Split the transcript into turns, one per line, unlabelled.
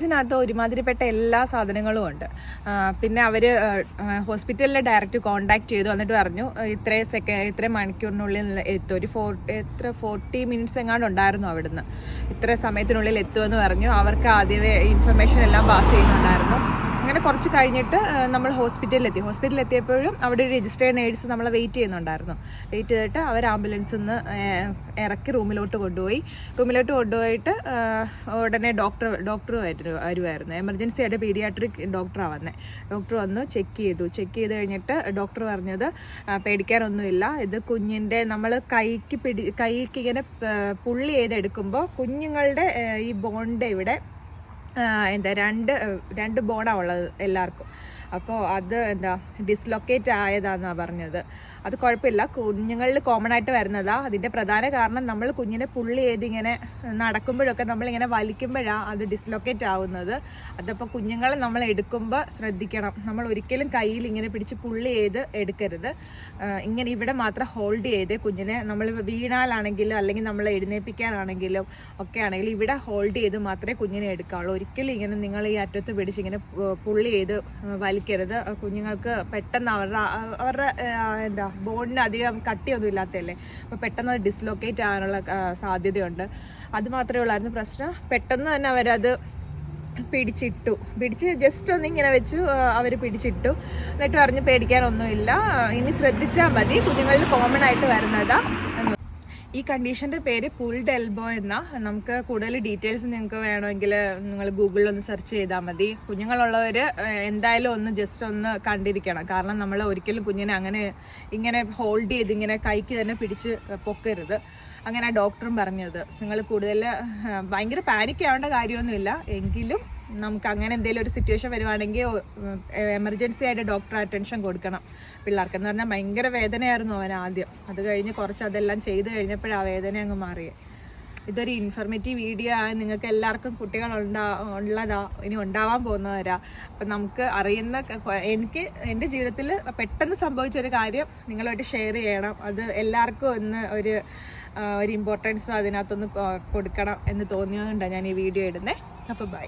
ഇതിനകത്ത് ഒരുമാതിരിപ്പെട്ട എല്ലാ സാധനങ്ങളും ഉണ്ട്. പിന്നെ അവർ ഹോസ്പിറ്റലിൽ ഡയറക്റ്റ് കോൺടാക്ട് ചെയ്തു. എന്നിട്ട് പറഞ്ഞു ഇത്ര സെക്കൻഡ് ഇത്ര മണിക്കൂറിനുള്ളിൽ എത്തും. ഒരു ഫോർ എത്ര ഫോർട്ടി മിനിറ്റ്സ് എങ്ങാണ്ട് ഉണ്ടായിരുന്നു അവിടുന്ന്. ഇത്ര സമയത്തിനുള്ളിൽ എത്തുമെന്ന് പറഞ്ഞു. അവർക്ക് ആദ്യമേ ഇൻഫർമേഷൻ എല്ലാം പാസ് ചെയ്യുന്നുണ്ടായിരുന്നു. അങ്ങനെ കുറച്ച് കഴിഞ്ഞിട്ട് നമ്മൾ ഹോസ്പിറ്റലിലെത്തി. എത്തിയപ്പോഴും അവിടെ ഒരു രജിസ്റ്റേർഡ് നേഴ്സ് നമ്മളെ വെയിറ്റ് ചെയ്യുന്നുണ്ടായിരുന്നു. വെയിറ്റ് ചെയ്തിട്ട് അവർ ആംബുലൻസിൽ നിന്ന് ഇറക്കി റൂമിലോട്ട് കൊണ്ടുപോയി. റൂമിലോട്ട് കൊണ്ടുപോയിട്ട് ഉടനെ ഡോക്ടർ ഡോക്ടർ വരുമായിരുന്നു എമർജൻസി ആയിട്ട് പീഡിയാട്രിക് ഡോക്ടറാണ് വന്നത് ഡോക്ടർ വന്ന് ചെക്ക് ചെയ്തു. ചെക്ക് ചെയ്ത് കഴിഞ്ഞിട്ട് ഡോക്ടർ പറഞ്ഞത് പേടിക്കാനൊന്നുമില്ല. ഇത് കുഞ്ഞിന്റെ നമ്മൾ കൈക്ക് പിടി കൈക്ക് ഇങ്ങനെ പുള്ളി ചെയ്തെടുക്കുമ്പോൾ കുഞ്ഞുങ്ങളുടെ ഈ ബോണ്ട് ഇവിടെ എന്താ രണ്ട് രണ്ട് ബോണാണ് ഉള്ളത് എല്ലാവർക്കും. അപ്പോൾ അത് എന്താ ഡിസ്ലൊക്കേറ്റ് ആയതാന്നാണ് പറഞ്ഞത്. അത് കുഴപ്പമില്ല. കുഞ്ഞുങ്ങളിൽ കോമൺ ആയിട്ട് വരുന്നതാണ് അതിന്റെ പ്രധാന കാരണം നമ്മൾ കുഞ്ഞിനെ പുള്ളി ചെയ്ത് ഇങ്ങനെ നടക്കുമ്പോഴൊക്കെ നമ്മളിങ്ങനെ വലിക്കുമ്പോഴാണ് അത് ഡിസ്ലൊക്കേറ്റ് ആവുന്നത്. അതപ്പോൾ കുഞ്ഞുങ്ങളെ നമ്മൾ എടുക്കുമ്പോൾ ശ്രദ്ധിക്കണം. നമ്മൾ ഒരിക്കലും കയ്യിൽ ഇങ്ങനെ പിടിച്ച് പുള്ളി ചെയ്ത് എടുക്കരുത്. ഇങ്ങനെ ഇവിടെ മാത്രം ഹോൾഡ് ചെയ്ത് കുഞ്ഞിനെ നമ്മൾ വീണാലാണെങ്കിലും അല്ലെങ്കിൽ നമ്മൾ എഴുന്നേൽപ്പിക്കാനാണെങ്കിലും ഒക്കെ ആണെങ്കിലും ഇവിടെ ഹോൾഡ് ചെയ്ത് മാത്രമേ കുഞ്ഞിനെ എടുക്കാവുള്ളൂ. ഒരിക്കലും ഇങ്ങനെ നിങ്ങൾ ഈ അറ്റത്ത് പിടിച്ച് ഇങ്ങനെ പുള്ളി ചെയ്ത് വലിക്കരുത് ആ കുഞ്ഞുങ്ങൾക്ക് പെട്ടെന്ന് അവരുടെ അവരുടെ എന്താ ബോണിന് അധികം കട്ടിയൊന്നും ഇല്ലാത്തതല്ലേ അപ്പോൾ പെട്ടെന്ന് ഡിസ്ലൊക്കേറ്റ് ആകാനുള്ള സാധ്യതയുണ്ട്. അത് മാത്രമേ ഉള്ളായിരുന്നു പ്രശ്നം. പെട്ടെന്ന് തന്നെ അവരത് പിടിച്ചിട്ടു. പിടിച്ച് ജസ്റ്റ് ഒന്ന് ഇങ്ങനെ വെച്ചു അവർ പിടിച്ചിട്ടു. എന്നിട്ട് പറഞ്ഞ് പേടിക്കാനൊന്നുമില്ല. ഇനി ശ്രദ്ധിച്ചാൽ മതി. കുഞ്ഞുങ്ങളിൽ കോമൺ ആയിട്ട് വരുന്നതാ. എന്ന് ഈ കണ്ടീഷന്റെ പേര് പുൾഡ് എൽബോ എന്ന. നമുക്ക് കൂടുതൽ ഡീറ്റെയിൽസ് നിങ്ങൾക്ക് വേണമെങ്കിൽ നിങ്ങൾ ഗൂഗിളിൽ ഒന്ന് സെർച്ച് ചെയ്താൽ മതി. കുഞ്ഞുങ്ങളുള്ളവർ എന്തായാലും ഒന്ന് ജസ്റ്റ് ഒന്ന് കണ്ടിരിക്കണം. കാരണം നമ്മൾ ഒരിക്കലും കുഞ്ഞിനെ അങ്ങനെ ഇങ്ങനെ ഹോൾഡ് ചെയ്ത് ഇങ്ങനെ കൈക്ക് തന്നെ പിടിച്ച് പൊക്കരുത്. അങ്ങനെ ഡോക്ടറും പറഞ്ഞത്. നിങ്ങൾ കൂടുതൽ ഭയങ്കര പാനിക് ആവേണ്ട കാര്യമൊന്നുമില്ല. എങ്കിലും നമുക്ക് അങ്ങനെ എന്തെങ്കിലും ഒരു സിറ്റുവേഷൻ വരുവാണെങ്കിൽ എമർജൻസി ആയിട്ട് ഡോക്ടർ അറ്റൻഷൻ കൊടുക്കണം പിള്ളേർക്ക്. എന്ന് പറഞ്ഞാൽ ഭയങ്കര വേദനയായിരുന്നു അവൻ ആദ്യം. അത് കഴിഞ്ഞ് കുറച്ച് അതെല്ലാം ചെയ്ത് കഴിഞ്ഞപ്പോഴാണ് ആ വേദന അങ്ങ് മാറിയത് ഇതൊരു ഇൻഫർമേറ്റീവ് വീഡിയോ ആണ്. നിങ്ങൾക്ക് എല്ലാവർക്കും കുട്ടികൾ ഉണ്ടാ ഉള്ളതാ ഇനി ഉണ്ടാവാൻ പോകുന്നവരാ. അപ്പം നമുക്ക് അറിയുന്ന എനിക്ക് എന്റെ ജീവിതത്തിൽ പെട്ടെന്ന് സംഭവിച്ച ഒരു കാര്യം നിങ്ങളുമായിട്ട് ഷെയർ ചെയ്യണം. അത് എല്ലാവർക്കും ഒന്ന് ഒരു ഒരു ഇമ്പോർട്ടൻസ് അതിനകത്തൊന്ന് കൊടുക്കണം എന്ന് തോന്നിയതുകൊണ്ടാണ് ഞാൻ ഈ വീഡിയോ ഇടുന്നത് അപ്പോൾ ബൈ